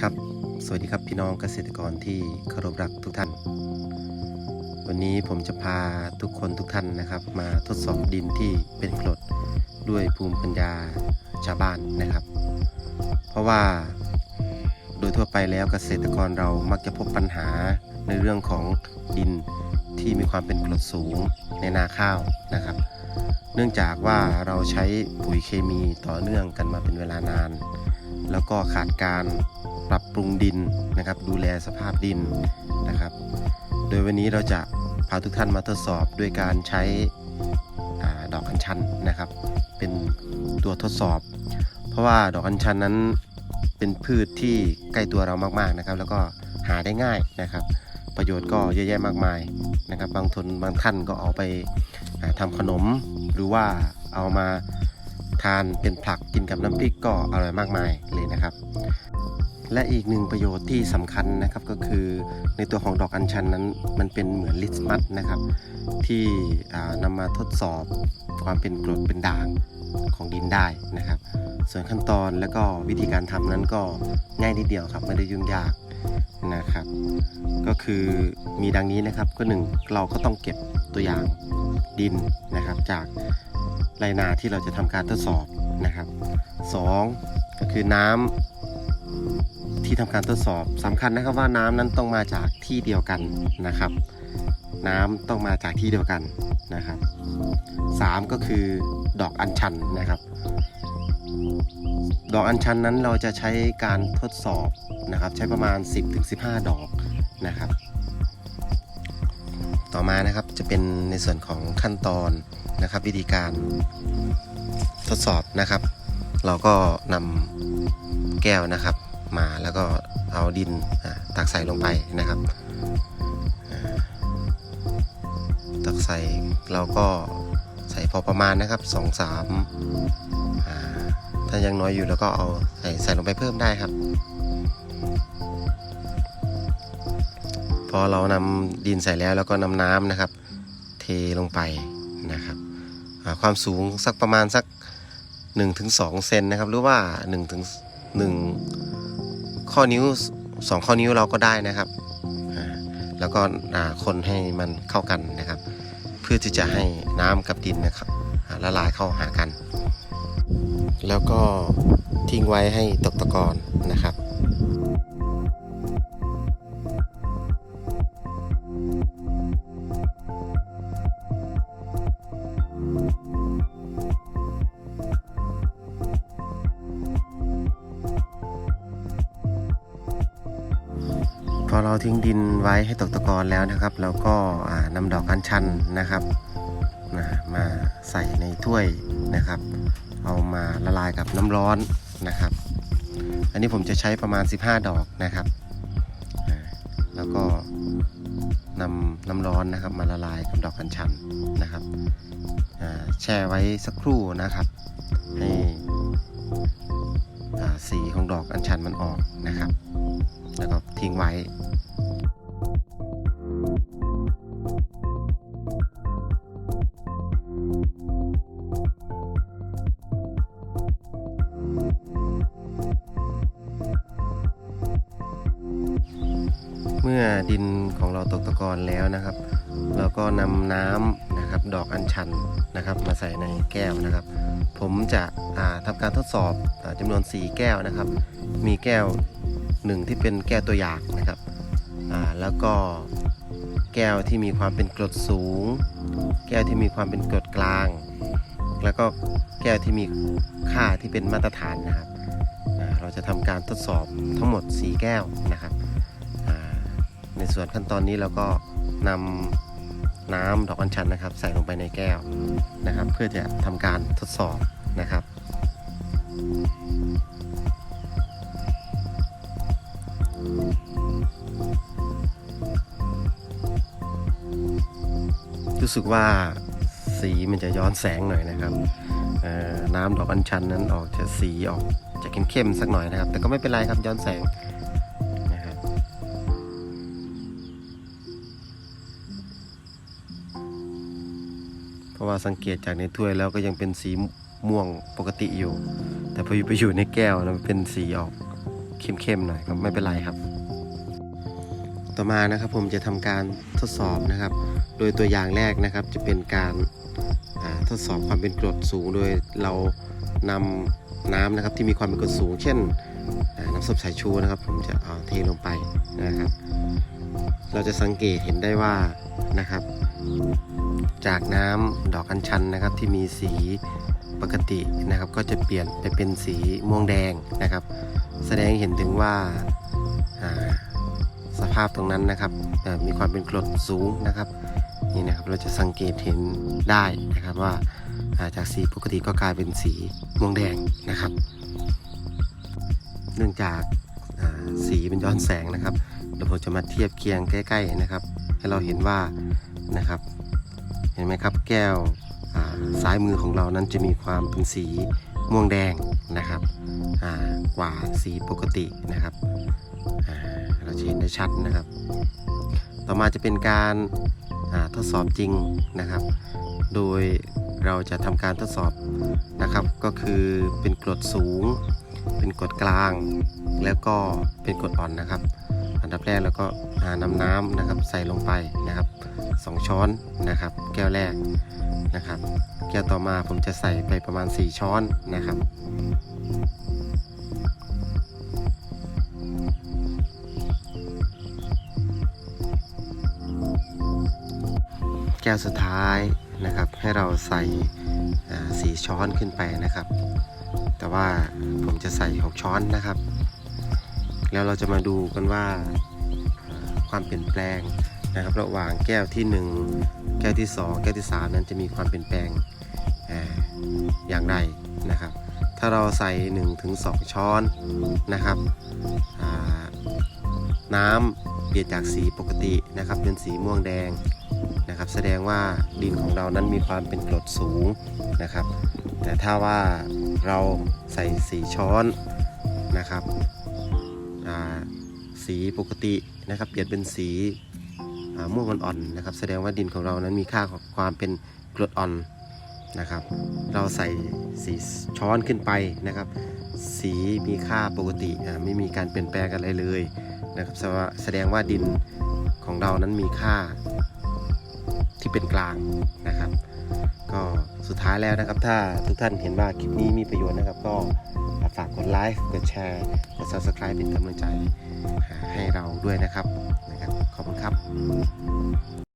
ครับ สวัสดีครับพี่น้องเกษตรกรที่เคารพรักทุกท่าน วันนี้ผมจะพาทุกคนทุกท่านนะครับ มาทดสอบดินที่เป็นกรดด้วยภูมิปัญญาชาวบ้านนะครับ เพราะว่าโดยทั่วไปแล้วเกษตรกรเรามักจะพบปัญหาในเรื่องของดินที่มีความเป็นกรดสูงในนาข้าวนะครับ เนื่องจากว่าเราใช้ปุ๋ยเคมีต่อเนื่องกันมาเป็นเวลานาน แล้วก็ขาดการปรับปรุงดินนะครับ ดูแลสภาพดินนะครับ โดยวันนี้เราจะพาทุกท่านมาทดสอบด้วยการใช้อดอกอัญชันนะครับ เป็นตัวทดสอบ เพราะว่าดอกอัญชันนั้นเป็นพืชที่ใกล้ตัวเรามากๆนะครับ แล้วก็หาได้ง่ายนะครับ ประโยชน์ก็เยอะแยะมากมายนะครับ บางทนบางท่านก็เอาไปอ่าทำขนมหรือว่าเอามา ทานเป็นผักกินกับน้ำพริกก็อร่อยมากมายเลยนะครับ และอีกหนึ่งประโยชน์ที่สำคัญนะครับก็คือในตัวของดอกอัญชันนั้น มันเป็นเหมือนลิสมัสนะครับ ที่อ่านำมาทดสอบความเป็นกรดเป็นด่างของดินได้นะครับ ส่วนขั้นตอนและก็วิธีการทำนั้นก็ง่ายนิดเดียวครับไม่ได้ยุ่งยากนะครับ ก็คือมีดังนี้นะครับก็หนึ่งเราก็ต้องเก็บตัวอย่างดินนะครับ จาก ไรนาที่เราจะทำการทดสอบนะครับสองก็คือน้ำที่ทำการทดสอบสำคัญนะครับว่าน้ำนั้นต้องมาจากที่เดียวกันนะครับ น้ำต้องมาจากที่เดียวกันนะครับสามก็คือดอกอัญชันนะครับ ดอกอัญชันนั้นเราจะใช้การทดสอบนะครับ ใช้ประมาณ 10-15 ดอกนะครับ ต่อมานะครับจะเป็นในส่วนของขั้นตอน นะครับ วิธีการทดสอบนะครับ เราก็นำแก้วนะครับ มาแล้วก็เอาดินตักใส่ลงไปนะครับ ตักใส่เราก็ใส่พอประมาณนะครับสองสามถ้ายังน้อยอยู่แล้วก็เอาใส่ใส่ลงไปเพิ่มได้ครับ พอเรานำดินใส่แล้วแล้วก็นำน้ำนะครับ เทลงไปนะครับ ความสูงสักประมาณสัก 1-2เซนนะครับ หรือว่า1ถึง1ข้อนิ้ว 2 ข้อนิ้วเราก็ได้นะครับ แล้วก็คนให้มันเข้ากันนะครับ เพื่อที่จะให้น้ำกับดินนะครับละลายเข้าหากัน แล้วก็ทิ้งไว้ให้ตกตะกอนนะครับ อเราทิ้งดินไว้ให้ตกตะกอนแล้วนะครับ เราก็อ่านำดอกอัญชันนะครับนะมาใส่ในถ้วยนะครับ เอามาละลายกับน้ำร้อนนะครับ อันนี้ผมจะใช้ประมาณ 15 ดอกนะครับ แล้วก็นำน้ำร้อนนะครับ มาละลายกับดอกอัญชันนะครับแช่ไว้สักครู่นะครับให้สีของดอกอัญชันมันออกนะครับ แล้วก็ทิ้งไว้เมื่อดินของเราตกตะกอนแล้วนะครับ เราก็นำน้ำนะครับดอกอัญชันนะครับ มาใส่ในแก้วนะครับ ผมจะอ่าทำการทดสอบอาจำนวน 4 แก้วนะครับ มีแก้ว หนึ่งที่เป็นแก้วตัวอย่างนะครับอ่าแล้วก็แก้วที่มีความเป็นกรดสูง แก้วที่มีความเป็นกรดกลาง แล้วก็แก้วที่มีค่าที่เป็นมาตรฐานนะครับอ่าเราจะทำการทดสอบทั้งหมด 4 แก้วนะครับอ่าในส่วนขั้นตอนนี้เราก็นำน้ำดอกอัญชันนะครับ ใส่ลงไปในแก้วนะครับ เพื่อจะทำการทดสอบนะครับ รู้สึกว่าสีมันจะย้อนแสงหน่อยนะครับเอ่อน้ำดอกอัญชันนั้นออกจะสีออกจะเข้มๆสักหน่อยนะครับ แต่ก็ไม่เป็นไรครับย้อนแสงนะครับเพราะว่าสังเกตจากในถ้วยแล้วก็ยังเป็นสีม่วงปกติอยู่ แต่พอไปอยู่ในแก้วนะมันเป็นสีออกเเข้มๆหน่อยก็ไม่เป็นไรครับ ต่อมานะครับผมจะทำการทดสอบนะครับ โดยตัวอย่างแรกนะครับจะเป็นการทดสอบความเป็นกรดสูง โดยเรานำน้ำนะครับที่มีความเป็นกรดสูง เช่นน้ำส้มสายชูนะครับ ผมจะเอาเทลงไปนะครับ เราจะสังเกตเห็นได้ว่านะครับ จากน้ำดอกอัญชันนะครับที่มีสีปกตินะครับ ก็จะเปลี่ยนไปเป็นสีม่วงแดงนะครับ แสดงให้เห็นถึงว่าสภาพตรงนั้นนะครับมีความเป็นกรดสูงนะครับ นี่นะครับเราจะสังเกตเห็นได้นะครับว่าจากสีปกติก็กลายเป็นสีม่วงแดงนะครับ เนื่องจากสีเป็นย้อนแสงนะครับเดี๋ยวผมจะมาเทียบเคียงใกล้ ๆนะครับ ให้เราเห็นว่านะครับ เห็นไหมครับแก้วอ่าซ้ายมือของเรานั้นจะมีความเป็นสีม่วงแดงนะครับกว่าสีปกตินะครับเราจะเห็นได้ชัดนะครับ ต่อมาจะเป็นการ ทดสอบจริงนะครับ โดยเราจะทำการทดสอบนะครับ ก็คือเป็นกรดสูง เป็นกรดกลาง แล้วก็เป็นกรดอ่อนนะครับ อันดับแรกเราก็นำน้ำนะครับใส่ลงไปนะครับสองช้อนนะครับ แก้วแรกนะครับ แก้วต่อมาผมจะใส่ไปประมาณ 4 ช้อนนะครับ ก้วสุดท้ายนะครับ ให้เราใส่สี่ช้อนขึ้นไปนะครับ แต่ว่าผมจะใส่ 6 ช้อนนะครับ แล้วเราจะมาดูกันว่าความเปลี่ยนแปลงนะครับ ระหว่างแก้วที่ 1 แก้วที่ 2 แก้วที่ 3 นั้นจะมีความเปลี่ยนแปลงอย่างไรนะครับ ถ้าเราใส่1ถึง2ช้อนนะครับน้ำเปลี่ยนจากสีปกตินะครับเป็นสีม่วงแดง นะครับ แสดงว่าดินของเรานั้นมีความเป็นกรดสูงนะครับ แต่ถ้าว่าเราใส่สีช้อนนะครับสีปกตินะครับ เปลี่ยนเป็นสีอ่าม่วงอ่อนๆนะครับ แสดงว่าดินของเรานั้นมีค่าของความเป็นกรดอ่อนนะครับ เราใส่สีช้อนขึ้นไปนะครับ สีมีค่าปกติไม่มีการเปลี่ยนแปลงอะไรเลยนะครับแสดงว่าแสดงว่าดินของเรานั้นมีค่า ที่เป็นกลางนะครับ ก็สุดท้ายแล้วนะครับ ถ้าทุกท่านเห็นว่าคลิปนี้มีประโยชน์นะครับ ก็ฝากกดไลค์กดแชร์กด subscribe เป็นกำลังใจให้เราด้วยนะครับนะครับ ขอบคุณครับ